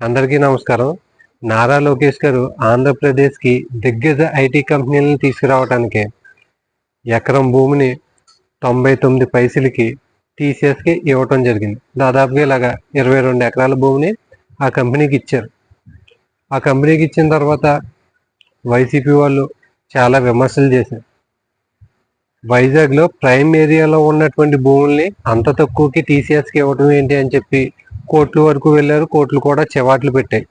అందరికీ నమస్కారం. నారా లోకేష్ గారు ఆంధ్రప్రదేశ్కి దిగ్గజ ఐటీ కంపెనీలను తీసుకురావడానికి ఎకరం భూమిని తొంభై తొమ్మిది పైసలకి టీసీఎస్కి ఇవ్వటం జరిగింది. దాదాపుగా ఇలాగా ఇరవై రెండు ఎకరాల భూమిని ఆ కంపెనీకి ఇచ్చారు. ఆ కంపెనీకి ఇచ్చిన తర్వాత వైసీపీ వాళ్ళు చాలా విమర్శలు చేశారు. వైజాగ్లో ప్రైమ్ ఏరియాలో ఉన్నటువంటి భూముల్ని అంత తక్కువకి టీసీఎస్కి ఇవ్వటం ఏంటి అని చెప్పి కోర్టుల వరకు వెళ్ళారు కోర్టులు కూడా చెవాట్లు పెట్టాయి.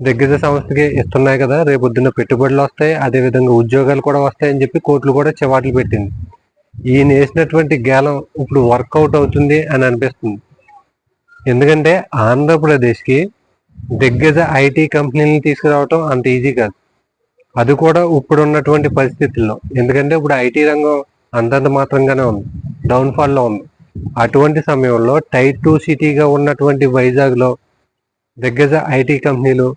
దిగ్గజ సంస్థకి ఇస్తున్నాయి కదా రేపొద్దున పెట్టుబడులు వస్తాయి అదేవిధంగా ఉద్యోగాలు కూడా వస్తాయని చెప్పి కోర్టులు కూడా చెవాట్లు పెట్టింది. ఈయన వేసినటువంటి గేలం ఇప్పుడు వర్కౌట్ అవుతుంది అని అనిపిస్తుంది. ఎందుకంటే ఆంధ్రప్రదేశ్కి దిగ్గజ ఐటీ కంపెనీలను తీసుకురావటం అంత ఈజీ కాదు. అది కూడా ఇప్పుడు ఉన్నటువంటి పరిస్థితుల్లో. ఎందుకంటే ఇప్పుడు ఐటీ రంగం అంతంత మాత్రంగానే ఉంది. డౌన్ఫాల్లో ఉంది. అటువంటి సమయంలో టైర్ టూ సిటీగా ఉన్నటువంటి వైజాగ్లో దిగ్గజ ఐటీ కంపెనీలు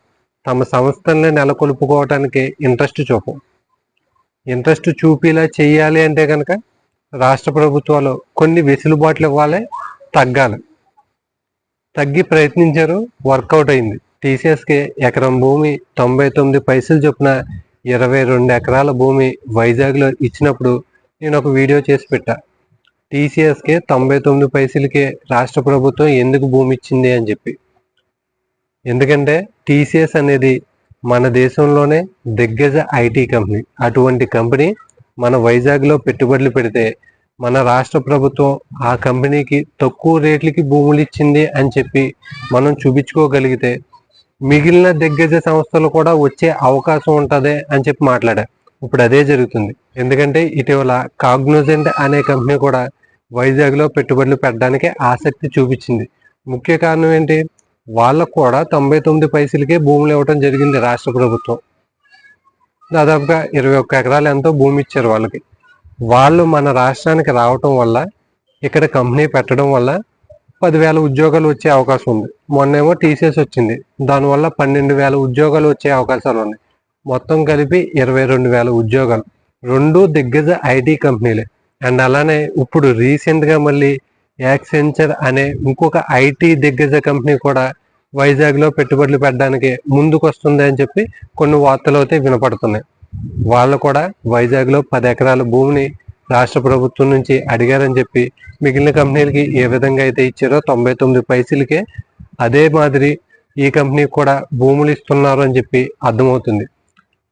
తమ సంస్థల్ని నెలకొల్పుకోవటానికి ఇంట్రెస్ట్ చూపం ఇంట్రెస్ట్ చూపేలా చేయాలి అంటే కనుక రాష్ట్ర ప్రభుత్వాలు కొన్ని వెసులుబాట్లు ఇవ్వాలి తగ్గాలి. తగ్గి ప్రయత్నించారు వర్కౌట్ అయింది. టీసీఎస్కి ఎకరం భూమి తొంభై తొమ్మిది పైసలు చొప్పున ఇరవై రెండు ఎకరాల భూమి వైజాగ్లో ఇచ్చినప్పుడు నేను ఒక వీడియో చేసి పెట్టా. టీసీఎస్కే తొంభై తొమ్మిది పైసలకే రాష్ట్ర ప్రభుత్వం ఎందుకు భూమి ఇచ్చింది అని చెప్పి. ఎందుకంటే టీసీఎస్ అనేది మన దేశంలోనే దిగ్గజ ఐటీ కంపెనీ. అటువంటి కంపెనీ మన వైజాగ్లో పెట్టుబడులు పెడితే మన రాష్ట్ర ప్రభుత్వం ఆ కంపెనీకి తక్కువ రేట్లకి భూములు ఇచ్చింది అని చెప్పి మనం చూపించుకోగలిగితే మిగిలిన దిగ్గజ సంస్థలు కూడా వచ్చే అవకాశం ఉంటుంది అని చెప్పి మాట్లాడా ఇప్పుడు అదే జరుగుతుంది. ఎందుకంటే ఇటీవల కాగ్నోజెంట్ అనే కంపెనీ కూడా వైజాగ్లో పెట్టుబడులు పెట్టడానికి ఆసక్తి చూపించింది. ముఖ్య కారణం ఏంటి? వాళ్ళకు కూడా తొంభై తొమ్మిది పైసలకే భూములు ఇవ్వడం జరిగింది రాష్ట్ర ప్రభుత్వం. దాదాపుగా ఇరవై ఒక్క ఎకరాలు ఎంతో భూమి ఇచ్చారు వాళ్ళకి. వాళ్ళు మన రాష్ట్రానికి రావటం వల్ల ఇక్కడ కంపెనీ పెట్టడం వల్ల పదివేల ఉద్యోగాలు వచ్చే అవకాశం ఉంది. మొన్నేమో టీసీఎస్ వచ్చింది. దానివల్ల పన్నెండు వేల ఉద్యోగాలు వచ్చే అవకాశాలు ఉన్నాయి. మొత్తం కలిపి ఇరవై రెండు వేల ఉద్యోగాలు. రెండు దిగ్గజ ఐటీ కంపెనీలే. అండ్ అలానే ఇప్పుడు రీసెంట్గా మళ్ళీ యాక్సెంచర్ అనే ఇంకొక ఐటీ దిగ్గజ కంపెనీ కూడా వైజాగ్లో పెట్టుబడులు పెట్టడానికి ముందుకు వస్తుంది అని చెప్పి కొన్ని వార్తలు అయితే వినపడుతున్నాయి. వాళ్ళు కూడా వైజాగ్లో పది ఎకరాల భూమిని రాష్ట్ర ప్రభుత్వం నుంచి అడిగారని చెప్పి మిగిలిన కంపెనీలకి ఏ విధంగా అయితే ఇచ్చారో తొంభై తొమ్మిది పైసలకే అదే మాదిరి ఈ కంపెనీకి కూడా భూములు ఇస్తున్నారు అని చెప్పి అర్థమవుతుంది.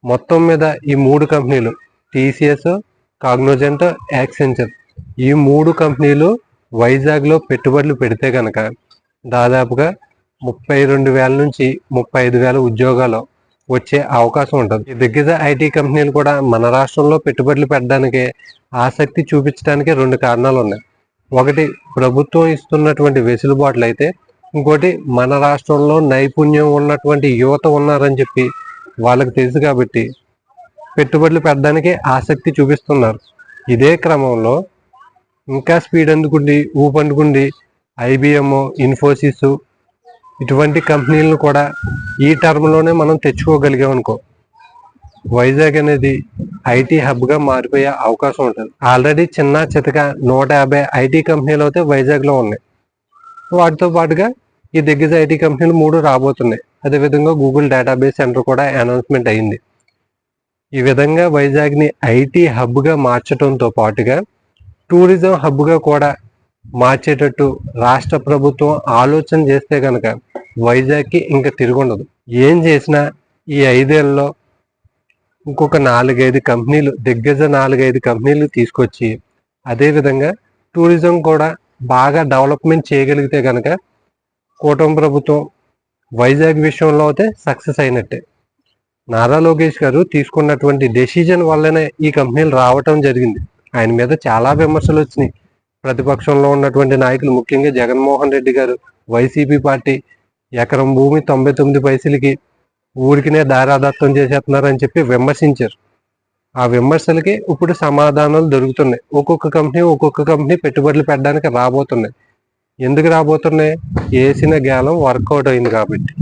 మొత్తం మీద ఈ మూడు కంపెనీలు టీసీఎస్ కాగ్నోజెంట్ యాక్సెంచర్ ఈ మూడు కంపెనీలు వైజాగ్లో పెట్టుబడులు పెడితే కనుక దాదాపుగా ముప్పై రెండు వేల నుంచి ముప్పై ఐదు వేల ఉద్యోగాలు వచ్చే అవకాశం ఉంటుంది. ఈ దిగ్గజ ఐటీ కంపెనీలు కూడా మన రాష్ట్రంలో పెట్టుబడులు పెట్టడానికి ఆసక్తి చూపించడానికి రెండు కారణాలు ఉన్నాయి. ఒకటి ప్రభుత్వం ఇస్తున్నటువంటి వెసులుబాట్లు అయితే ఇంకోటి మన రాష్ట్రంలో నైపుణ్యం ఉన్నటువంటి యువత ఉన్నారని చెప్పి వాళ్ళకి తెలుసు కాబట్టి పెట్టుబడులు పెట్టడానికి ఆసక్తి చూపిస్తున్నారు. ఇదే క్రమంలో ఇంకా స్పీడ్ అందుకుండి ఊపందుకుండి ఐబిఎం ఇన్ఫోసిస్ ఇటువంటి కంపెనీలను కూడా ఈ టర్మ్లోనే మనం తెచ్చుకోగలిగాం అనుకో. వైజాగ్ అనేది ఐటీ హబ్గా మారిపోయే అవకాశం ఉంటుంది. ఆల్రెడీ చిన్న చితక నూట యాభై ఐటీ కంపెనీలు అయితే వైజాగ్లో ఉన్నాయి. వాటితో పాటుగా ఈ దిగ్గజ ఐటీ కంపెనీలు మూడు రాబోతున్నాయి. అదేవిధంగా గూగుల్ డేటాబేస్ సెంటర్ కూడా అనౌన్స్మెంట్ అయింది. ఈ విధంగా వైజాగ్ని ఐటీ హబ్గా మార్చడంతో పాటుగా టూరిజం హబ్గా కూడా మార్చేటట్టు రాష్ట్ర ప్రభుత్వం ఆలోచన చేస్తే కనుక వైజాగ్కి ఇంకా తిరుగుండదు. ఏం చేసినా ఈ ఐదేళ్ళలో ఇంకొక నాలుగైదు కంపెనీలు దిగ్గజ నాలుగైదు కంపెనీలు తీసుకొచ్చి అదేవిధంగా టూరిజం కూడా బాగా డెవలప్మెంట్ చేయగలిగితే కనుక కూటమి ప్రభుత్వం వైజాగ్ విషయంలో అయితే సక్సెస్ అయినట్టే. నారా లోకేష్ గారు తీసుకున్నటువంటి డెసిజన్ వల్లనే ఈ కంపెనీలు రావటం జరిగింది. ఆయన మీద చాలా విమర్శలు వచ్చినాయి. ప్రతిపక్షంలో ఉన్నటువంటి నాయకులు ముఖ్యంగా జగన్మోహన్ రెడ్డి గారు వైసీపీ పార్టీ ఎకరం భూమి తొంభై తొమ్మిది పైసలకి ఊరికినే దారాదత్తం చేసేస్తున్నారని చెప్పి విమర్శించారు. ఆ విమర్శలకి ఇప్పుడు సమాధానాలు దొరుకుతున్నాయి. ఒక్కొక్క కంపెనీ ఒక్కొక్క కంపెనీ పెట్టుబడులు పెట్టడానికి రాబోతున్నాయి. ఎందుకు రాబోతున్నాయి? వేసిన గ్యాలం వర్కౌట్ అయింది కాబట్టి.